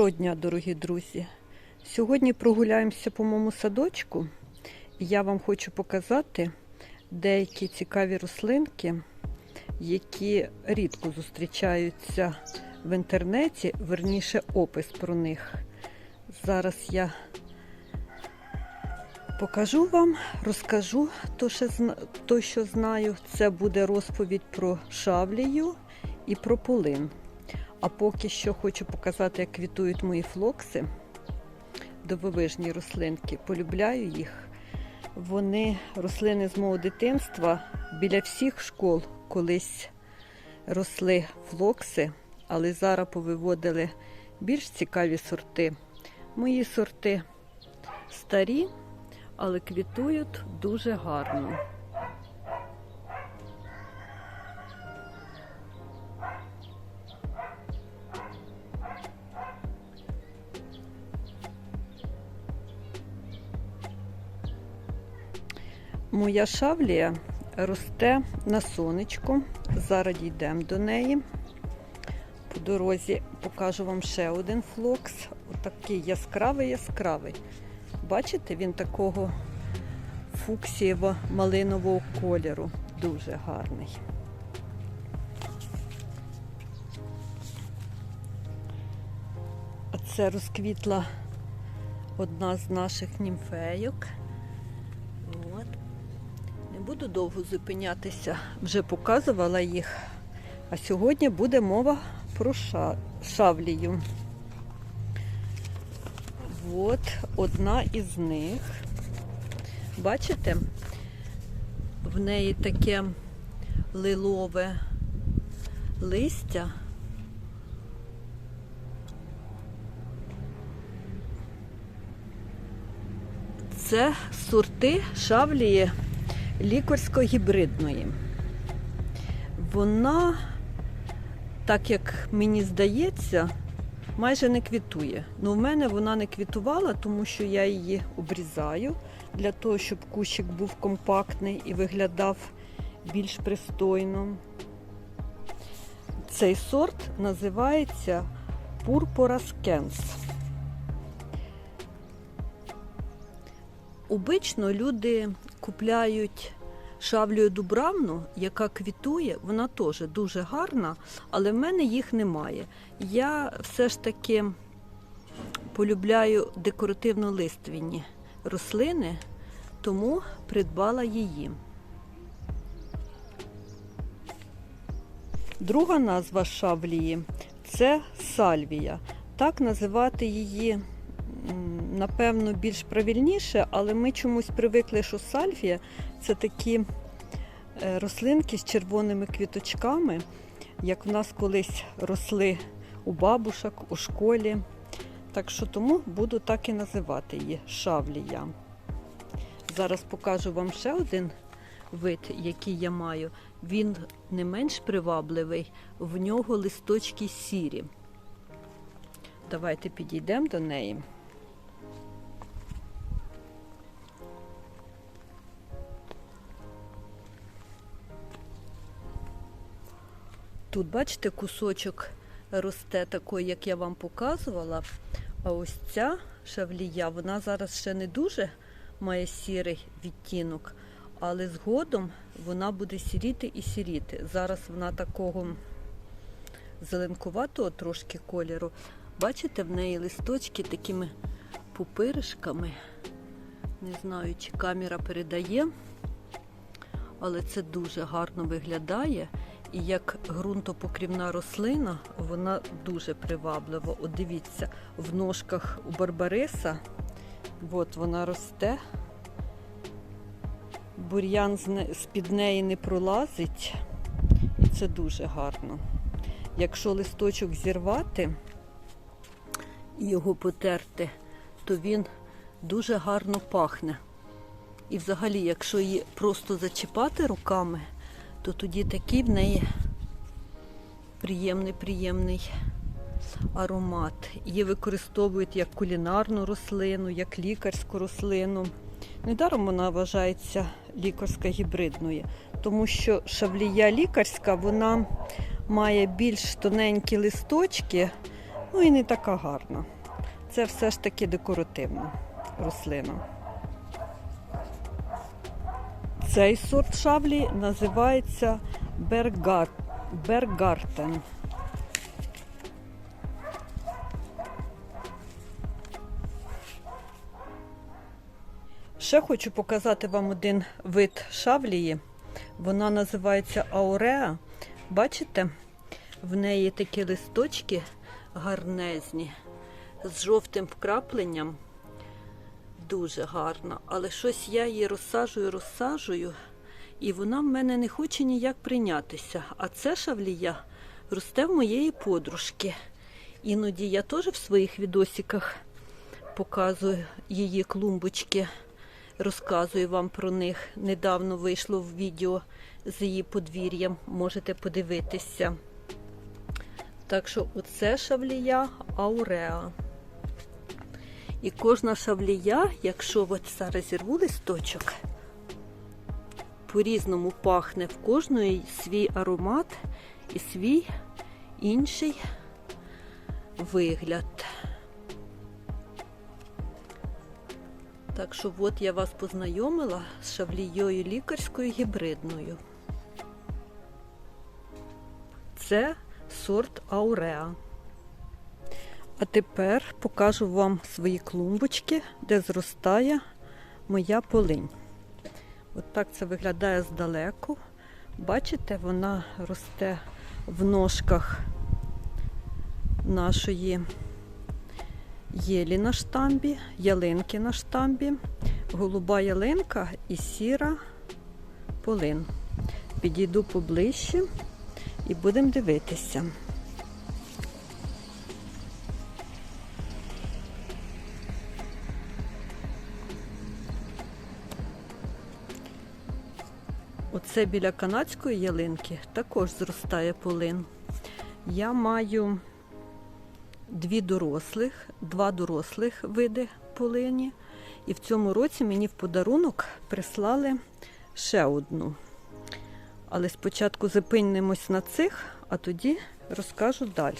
Доброго дня, дорогі друзі! Сьогодні прогуляємося по моєму садочку, і я вам хочу показати деякі цікаві рослинки, які рідко зустрічаються в інтернеті, верніше опис про них. Зараз я покажу вам, розкажу то, що, знаю. Це буде розповідь про шавлію і про полин. А поки що хочу показати, як квітують мої флокси, дововижні рослинки. Полюбляю їх. Вони рослини з мого дитинства. Біля всіх школ колись росли флокси, але зараз повиводили більш цікаві сорти. Мої сорти старі, але квітують дуже гарно. Моя шавлія росте на сонечку. Зараз йдемо до неї. По дорозі покажу вам ще один флокс. Отакий яскравий яскравий. Бачите, він такого фуксієво-малинового кольору. Дуже гарний. А це розквітла одна з наших німфейок. Буду довго зупинятися, вже показувала їх. А сьогодні буде мова про ша- шавлію. От одна із них. Бачите, в неї таке лилове листя. Це сорти шавлії лікарсько-гібридної. Вона, так як мені здається, майже не квітує. Ну, в мене вона не квітувала, тому що я її обрізаю для того, щоб кущик був компактний і виглядав більш пристойно. Цей сорт називається Purpura Scans. Обично люди купляють шавлію дубравну, яка квітує, вона теж дуже гарна, але в мене їх немає. Я все ж таки полюбляю декоративно-лиственні рослини, тому придбала її. Друга назва шавлії це сальвія. Так називати її напевно, більш правильніше, але ми чомусь привикли, що сальвія це такі е, рослинки з червоними квіточками, як в нас колись росли у бабушок, у школі. Так що тому буду так і називати її шавлія. Зараз покажу вам ще один вид, який я маю. Він не менш привабливий, в нього листочки сірі. Давайте підійдемо до неї. Тут, бачите, кусочок росте такий, як я вам показувала. А ось ця шавлія, вона зараз ще не дуже має сірий відтінок, але згодом вона буде сіріти і сіріти. Зараз вона такого зеленкуватого трошки кольору. Бачите, в неї листочки такими пупиришками. Не знаю, чи камера передає, але це дуже гарно виглядає. І як ґрунтопокрівна рослина, вона дуже приваблива. От дивіться, в ножках у Барбариса, от вона росте. Бур'ян з-під неї не пролазить, і це дуже гарно. Якщо листочок зірвати і його потерти, то він дуже гарно пахне. І взагалі, якщо її просто зачіпати руками, то тоді такий в неї приємний, приємний аромат. Її використовують як кулінарну рослину, як лікарську рослину. Недаром вона вважається лікарська гібридною, тому що шавлія лікарська вона має більш тоненькі листочки, Ну і не така гарна. Це все ж таки декоративна рослина. Цей сорт шавлі називається бергар... бергартен. Ще хочу показати вам один вид шавлії. Вона називається ауреа. Бачите, в неї такі листочки гарнезні, з жовтим вкрапленням. Дуже гарна. Але щось я її розсаджую, розсаджую, і вона в мене не хоче ніяк прийнятися. А це шавлія росте в моєї подружки. Іноді я теж в своїх відосиках показую її клумбочки, розказую вам про них. Недавно вийшло в відео з її подвір'ям, можете подивитися. Так що оце шавлія ауреа. І кожна шавлія, якщо от зараз зірву листочок, по-різному пахне в кожної свій аромат і свій інший вигляд. Так що от я вас познайомила з шавлією лікарською гібридною. Це сорт Ауреа. А тепер покажу вам свої клумбочки, де зростає моя полинь. От так це виглядає здалеку. Бачите, вона росте в ножках нашої єлі на штамбі, ялинки на штамбі, голуба ялинка і сіра полин. Підійду поближче і будемо дивитися. Оце біля канадської ялинки також зростає полин. Я маю дві дорослих, два дорослих види полині. І в цьому році мені в подарунок прислали ще одну. Але спочатку зупинимось на цих, а тоді розкажу далі.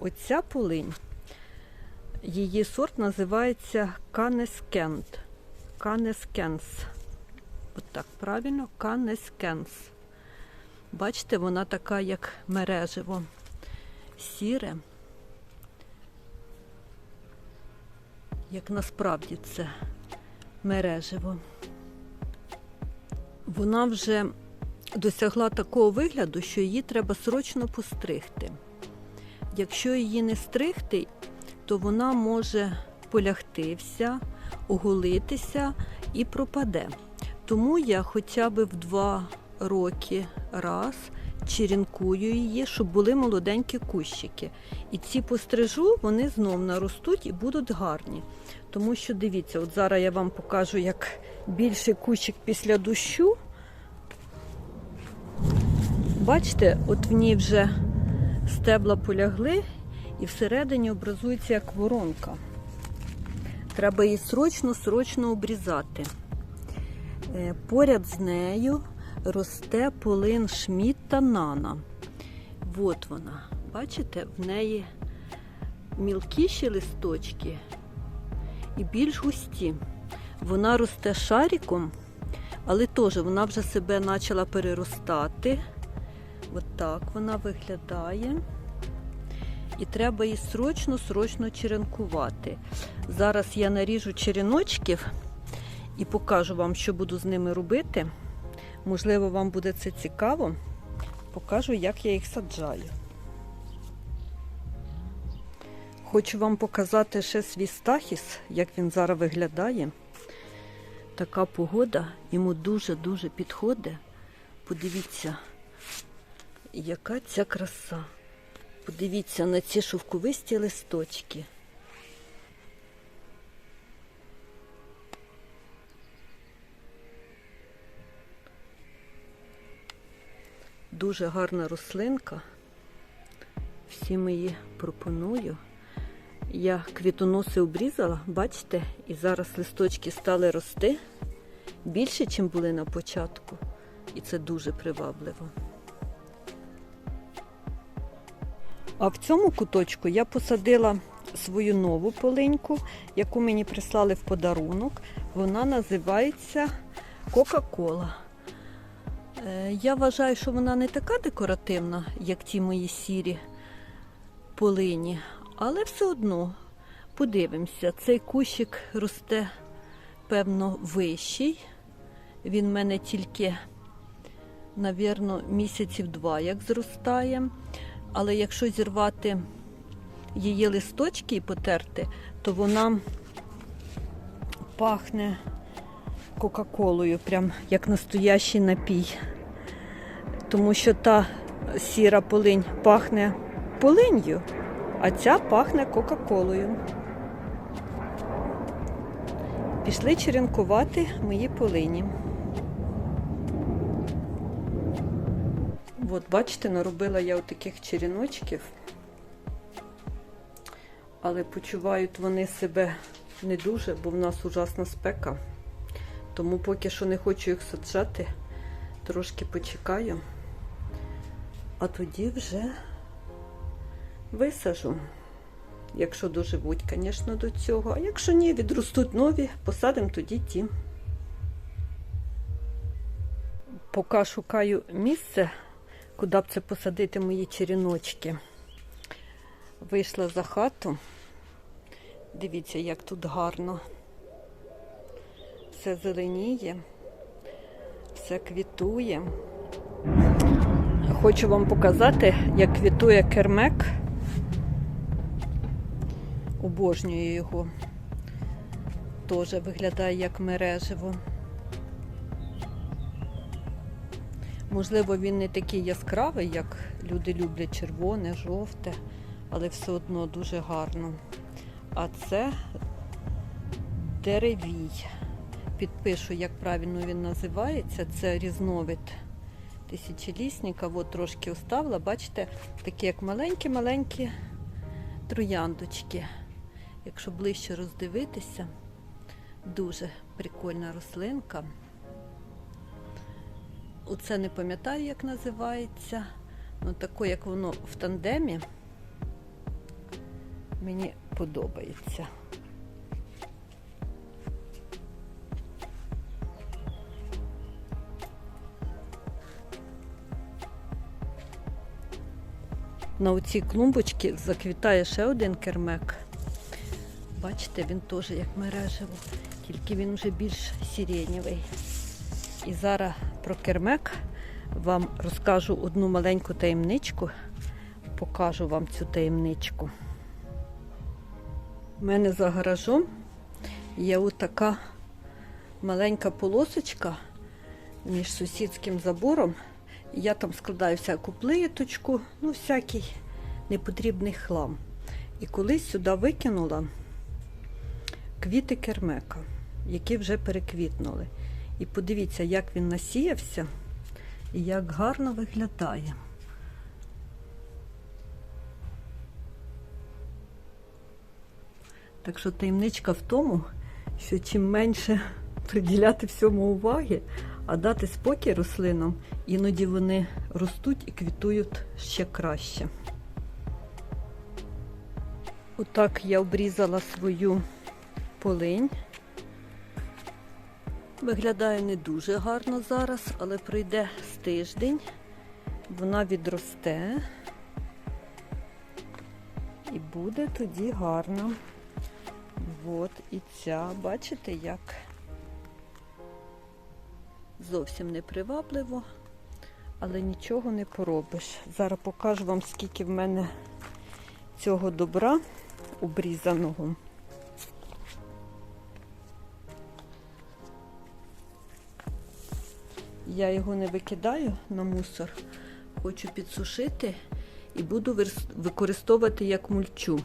Оця полинь, її сорт називається Канескент. Канескенс. От так правильно, Канескенс. Бачите, вона така, як мережево, сіре. Як насправді це мережево. Вона вже досягла такого вигляду, що її треба срочно постригти. Якщо її не стригти, то вона може полягти вся, оголитися і пропаде. Тому я хоча б в два роки раз черенкую її, щоб були молоденькі кущики. І ці пострижу, вони знов наростуть і будуть гарні. Тому що дивіться, от зараз я вам покажу, як більший кущик після дощу. Бачите, от в ній вже стебла полягли і всередині образується як воронка. Треба її срочно-срочно обрізати. Е, Поряд з нею росте полин Шмітта Нана. От вона. Бачите, в неї мілкіші листочки і більш густі. Вона росте шариком, але теж вона вже себе почала переростати. От вона виглядає. І треба її срочно-срочно черенкувати. Зараз я наріжу череночків і покажу вам, що буду з ними робити. Можливо, вам буде це цікаво. Покажу, як я їх саджаю. Хочу вам показати ще свій стахіс, як він зараз виглядає. Така погода йому дуже-дуже підходить. Подивіться, яка ця краса. Подивіться на ці шовковисті листочки. Дуже гарна рослинка. Всім її пропоную. Я квітоноси обрізала, бачите, і зараз листочки стали рости більше, ніж були на початку. І це дуже привабливо. А в цьому куточку я посадила свою нову полиньку, яку мені прислали в подарунок. Вона називається Кока-Кола. Е, Я вважаю, що вона не така декоративна, як ті мої сірі полині, але все одно подивимося. Цей кущик росте, певно, вищий. Він в мене тільки, навірно, місяців два як зростає. Але якщо зірвати її листочки і потерти, то вона пахне Кока-Колою, прям як настоящий напій. Тому що та сіра полинь пахне полинью, а ця пахне Кока-Колою. Пішли черенкувати мої полині. От, бачите, наробила я таких черіночків, але почувають вони себе не дуже, бо в нас ужасна спека. Тому поки що не хочу їх саджати, трошки почекаю, а тоді вже висажу. Якщо доживуть, звісно, до цього. А якщо ні, відростуть нові, посадимо тоді ті. Поки шукаю місце, куди б це посадити мої черіночки. Вийшла за хату. Дивіться, як тут гарно. Все зеленіє, все квітує. Хочу вам показати, як квітує кермек. Обожнюю його. Теж виглядає як мереживо. Можливо, він не такий яскравий, як люди люблять червоне, жовте, але все одно дуже гарно. А це деревій. Підпишу, як правильно він називається. Це різновид тисячолісника. От трошки оставила. Бачите, такі як маленькі-маленькі трояндочки. Якщо ближче роздивитися, дуже прикольна рослинка. Оце не пам'ятаю, як називається. Ну, таке, як воно в тандемі, мені подобається. На оцій клумбочці заквітає ще один кермек. Бачите, він теж як мережево, тільки він вже більш сиренєвий. І зараз про кермек вам розкажу одну маленьку таємничку. Покажу вам цю таємничку. У мене за гаражом є отака маленька полосочка між сусідським забором. Я там складаю всяку плиточку, ну, всякий непотрібний хлам. І колись сюди викинула квіти кермека, які вже переквітнули. І подивіться, як він насіявся і як гарно виглядає. Так що таємничка в тому, що чим менше приділяти всьому уваги, а дати спокій рослинам, іноді вони ростуть і квітують ще краще. Отак я обрізала свою полинь. Виглядає не дуже гарно зараз, але пройде з тиждень, вона відросте і буде тоді гарно. От і ця, бачите, як зовсім не привабливо, але нічого не поробиш. Зараз покажу вам, скільки в мене цього добра обрізаного. Я його не викидаю на мусор, хочу підсушити і буду використовувати як мульчу,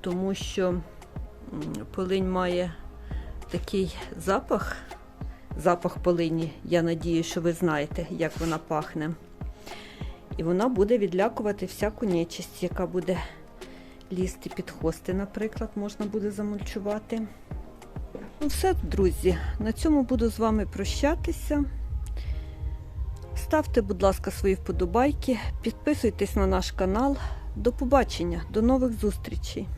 тому що полинь має такий запах, запах полині. Я надію, що ви знаєте, як вона пахне. І вона буде відлякувати всяку нечисть, яка буде лізти під хости, наприклад, можна буде замульчувати. Ну все, друзі, на цьому буду з вами прощатися. Ставте, будь ласка, свої вподобайки, підписуйтесь на наш канал, До побачення, до нових зустрічей!